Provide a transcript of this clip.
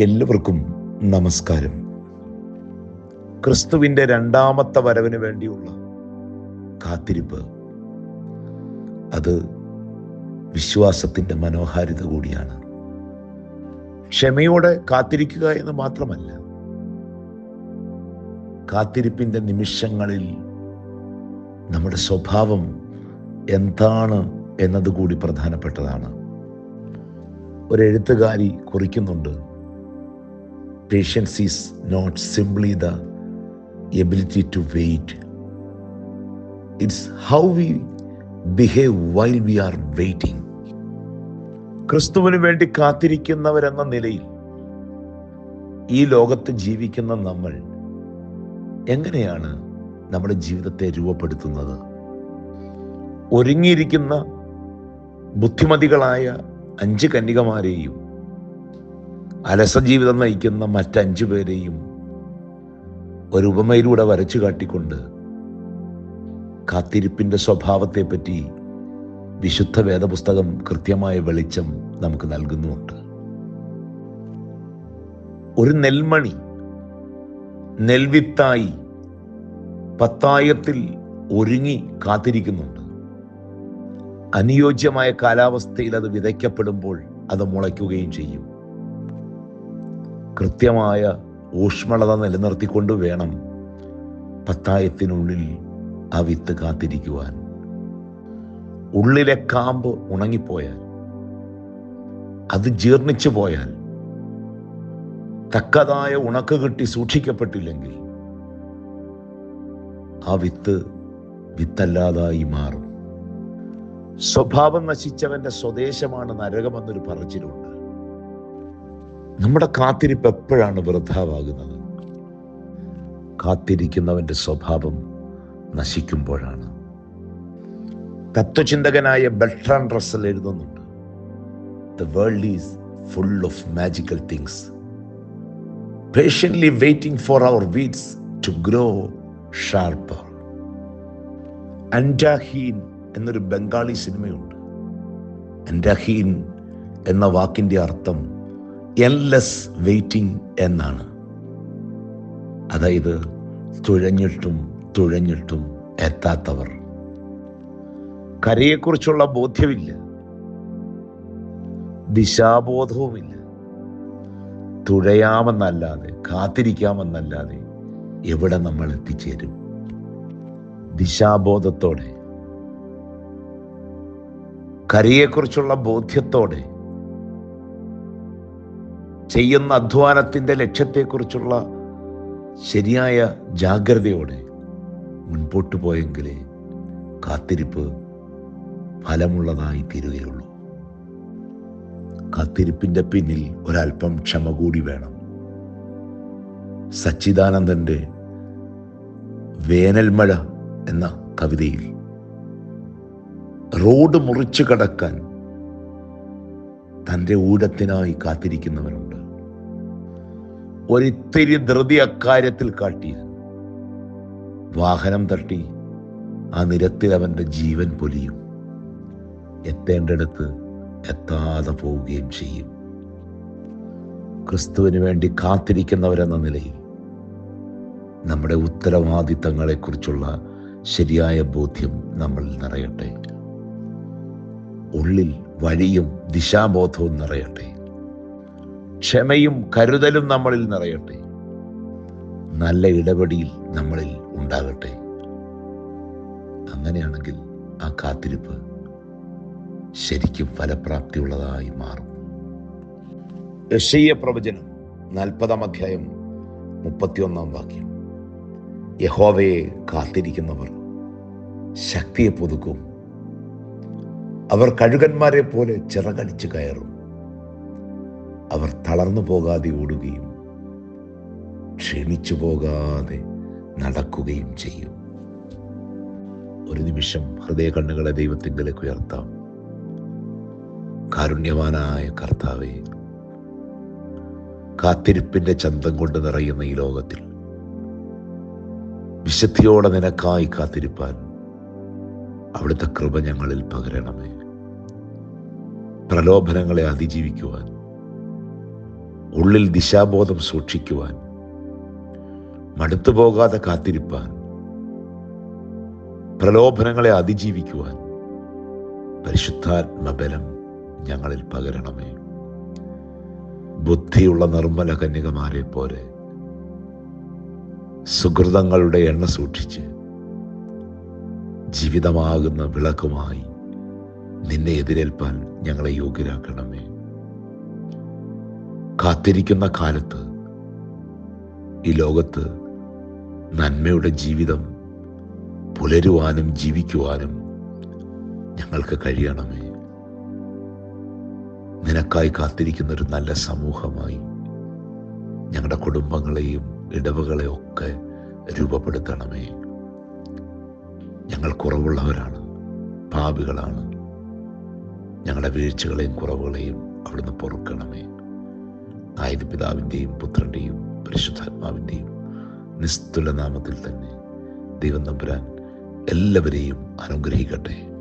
എല്ലാവർക്കും നമസ്കാരം. ക്രിസ്തുവിന്റെ രണ്ടാമത്തെ വരവിന് വേണ്ടിയുള്ള കാത്തിരിപ്പ്. അത് വിശ്വാസത്തിന്റെ മനോഹാരിത കൂടിയാണ്. ക്ഷമയോടെ കാത്തിരിക്കുക എന്ന് മാത്രമല്ല കാത്തിരിപ്പിന്റെ നിമിഷങ്ങളിൽ നമ്മുടെ സ്വഭാവം എന്താണ് എന്നതുകൂടി പ്രധാനപ്പെട്ടതാണ്. ഒരു എഴുത്തുകാരി കുറിക്കുന്നുണ്ട് patience is not simply the ability to wait it's how we behave while we are waiting ക്രിസ്തുവിന് വേണ്ടി കാത്തിരിക്കുന്നവരെന്ന നിലയിൽ ഈ ലോകത്ത് ജീവിക്കുന്ന നമ്മൾ എങ്ങനെയാണ് നമ്മുടെ ജീവിതത്തെ രൂപപ്പെടുത്തുന്നത്? ഒരുങ്ങിയിരിക്കുന്ന ബുദ്ധിമതികളായ അഞ്ച് കന്യകമാരെയും അലസ ജീവിതം നയിക്കുന്ന മറ്റഞ്ചു പേരെയും ഒരു ഉപമയിലൂടെ വരച്ചു കാട്ടിക്കൊണ്ട് കാത്തിരിപ്പിന്റെ സ്വഭാവത്തെപ്പറ്റി വിശുദ്ധ വേദപുസ്തകം കൃത്യമായ വെളിച്ചം നമുക്ക് നൽകുന്നുമുണ്ട്. ഒരു നെൽമണി നെൽവിത്തായി പത്തായത്തിൽ ഒരുങ്ങി കാത്തിരിക്കുന്നുണ്ട്. അനുയോജ്യമായ കാലാവസ്ഥയിൽ അത് വിതയ്ക്കപ്പെടുമ്പോൾ അത് മുളയ്ക്കുകയും ചെയ്യും. കൃത്യമായ ഊഷ്മളത നിലനിർത്തിക്കൊണ്ട് വേണം പത്തായത്തിനുള്ളിൽ ആ വിത്ത് കാത്തിരിക്കുവാൻ. ഉള്ളിലെ കാമ്പ് ഉണങ്ങിപ്പോയാൽ അത് ജീർണിച്ചു പോയാൽ തക്കതായ ഉണക്ക് കിട്ടി സൂക്ഷിക്കപ്പെട്ടില്ലെങ്കിൽ ആ വിത്ത് വിത്തല്ലാതായി മാറും. സ്വഭാവം നശിച്ചവന്റെ സ്വദേശമാണ് നരകമെന്നൊരു പറച്ചിലുണ്ട്. നമ്മുടെ കാത്തിരിപ്പ് എപ്പോഴാണ് വൃദ്ധാവാകുന്നത് കാത്തിരിക്കുന്നവന്റെ സ്വഭാവം നശിക്കുമ്പോഴാണ്. തത്വചിന്തകനായ ബെൽട്രാൻ റസൽ എഴുതുന്നുണ്ട് the world is full of magical things patiently waiting for our wits to grow sharper Antaheen എന്നൊരു ബംഗാളി സിനിമയുണ്ട്. അൻഡാഹീൻ എന്ന വാക്കിന്റെ അർത്ഥം എൻലെസ് വെയിറ്റിംഗ് എന്നാണ്. അതായത് തുഴഞ്ഞിട്ടും തുഴഞ്ഞിട്ടും എത്താത്തവർ. കരയെക്കുറിച്ചുള്ള ബോധ്യമില്ല. ദിശാബോധവുമില്ല. തുഴയാമെന്നല്ലാതെ കാത്തിരിക്കാമെന്നല്ലാതെ എവിടെ നമ്മൾ എത്തിച്ചേരും? ദിശാബോധത്തോടെ. കരയെക്കുറിച്ചുള്ള ബോധ്യത്തോടെ ചെയ്യുന്ന അധ്വാനത്തിന്റെ ലക്ഷ്യത്തെക്കുറിച്ചുള്ള ശരിയായ ജാഗ്രതയോടെ മുൻപോട്ട് പോയെങ്കിലേ കാത്തിരിപ്പ് ഫലമുള്ളതായി തീരുകയുള്ളൂ കാത്തിരിപ്പിന്റെ പിന്നിൽ ഒരല്പം ക്ഷമ കൂടി വേണം. സച്ചിദാനന്ദന്റെ വേനൽമഴ എന്ന കവിതയിൽ റോഡ് മുറിച്ചു കടക്കാൻ തന്റെ ഊഴത്തിനായി കാത്തിരിക്കുന്നവരുണ്ട് ഒരിത്തിരി ധൃതി അക്കാര്യത്തിൽ കാട്ടി. വാഹനം തട്ടി ആ നിരത്തിൽ അവന്റെ ജീവൻ പൊലിയും. എത്തേണ്ടടുത്ത് എത്താതെ പോവുകയും ചെയ്യും. ക്രിസ്തുവിന് വേണ്ടി കാത്തിരിക്കുന്നവരെന്ന നിലയിൽ നമ്മുടെ ഉത്തരവാദിത്തങ്ങളെക്കുറിച്ചുള്ള ശരിയായ ബോധ്യം നമ്മൾ നിറയട്ടെ. ഉള്ളിൽ വഴിയും ദിശാബോധവും നിറയട്ടെ. ക്ഷമയും കരുതലും നമ്മളിൽ നിറയട്ടെ. നല്ല ഇടപെടിയിൽ നമ്മളിൽ ഉണ്ടാകട്ടെ. അങ്ങനെയാണെങ്കിൽ ആ കാത്തിരിപ്പ് ശരിക്കും ഫലപ്രാപ്തിയുള്ളതായി മാറും. പ്രവചനം നാൽപ്പതാം അധ്യായം മുപ്പത്തിയൊന്നാം വാക്യം. യഹോവയെ കാത്തിരിക്കുന്നവർ ശക്തിയെ പുതുക്കും. അവർ കഴുകന്മാരെ പോലെ ചിറകടിച്ചു കയറും. അവർ തളർന്നു പോകാതെ ഓടുകയും ക്ഷീണിച്ചു പോകാതെ നടക്കുകയും ചെയ്യും. ഒരു നിമിഷം ഹൃദയ കണ്ണുകളെ ദൈവത്തിങ്കലേക്ക് ഉയർത്താം. കാരുണ്യവാനായ കർത്താവെ കാത്തിരിപ്പിന്റെ ചന്തം കൊണ്ട് നിറയുന്ന ഈ ലോകത്തിൽ വിശുദ്ധിയോടെ നിനക്കായി കാത്തിരിപ്പാൻ അവിടുത്തെ കൃപ ഞങ്ങളിൽ പകരണമേ. പ്രലോഭനങ്ങളെ അതിജീവിക്കുവാൻ ഉള്ളിൽ ദിശാബോധം സൂക്ഷിക്കുവാൻ മടുത്തു പോകാതെ കാത്തിരിപ്പാൻ പ്രലോഭനങ്ങളെ അതിജീവിക്കുവാൻ പരിശുദ്ധാത്മബലം ഞങ്ങളിൽ പകരണമേ. ബുദ്ധിയുള്ള നിർമ്മല കന്യകമാരെ പോലെ സുഹൃതങ്ങളുടെ എണ്ണ സൂക്ഷിച്ച് ജീവിതമാകുന്ന വിളക്കുമായി നിന്നെ എതിരേൽപ്പാൻ ഞങ്ങളെ യോഗ്യരാക്കണമേ. കാത്തിരിക്കുന്ന കാലത്ത് ഈ ലോകത്ത് നന്മയുടെ ജീവിതം പുലരുവാനും ജീവിക്കുവാനും ഞങ്ങൾക്ക് കഴിയണമേ. നിനക്കായി കാത്തിരിക്കുന്ന ഒരു നല്ല സമൂഹമായി ഞങ്ങളുടെ കുടുംബങ്ങളെയും ഇടവകളെയും ഒക്കെ രൂപപ്പെടുത്തണമേ. ഞങ്ങൾ കുറവുള്ളവരാണ് പാപികളാണ്. ഞങ്ങളുടെ വീഴ്ചകളെയും കുറവുകളെയും അവിടുന്ന് പൊറുക്കണമേ. ആയത് പിതാവിന്റെയും പുത്രന്റെയും പരിശുദ്ധാത്മാവിന്റെയും നിസ്തുല നാമത്തിൽ തന്നെ ദൈവം നമ്പുരാൻ എല്ലാവരെയും അനുഗ്രഹിക്കട്ടെ.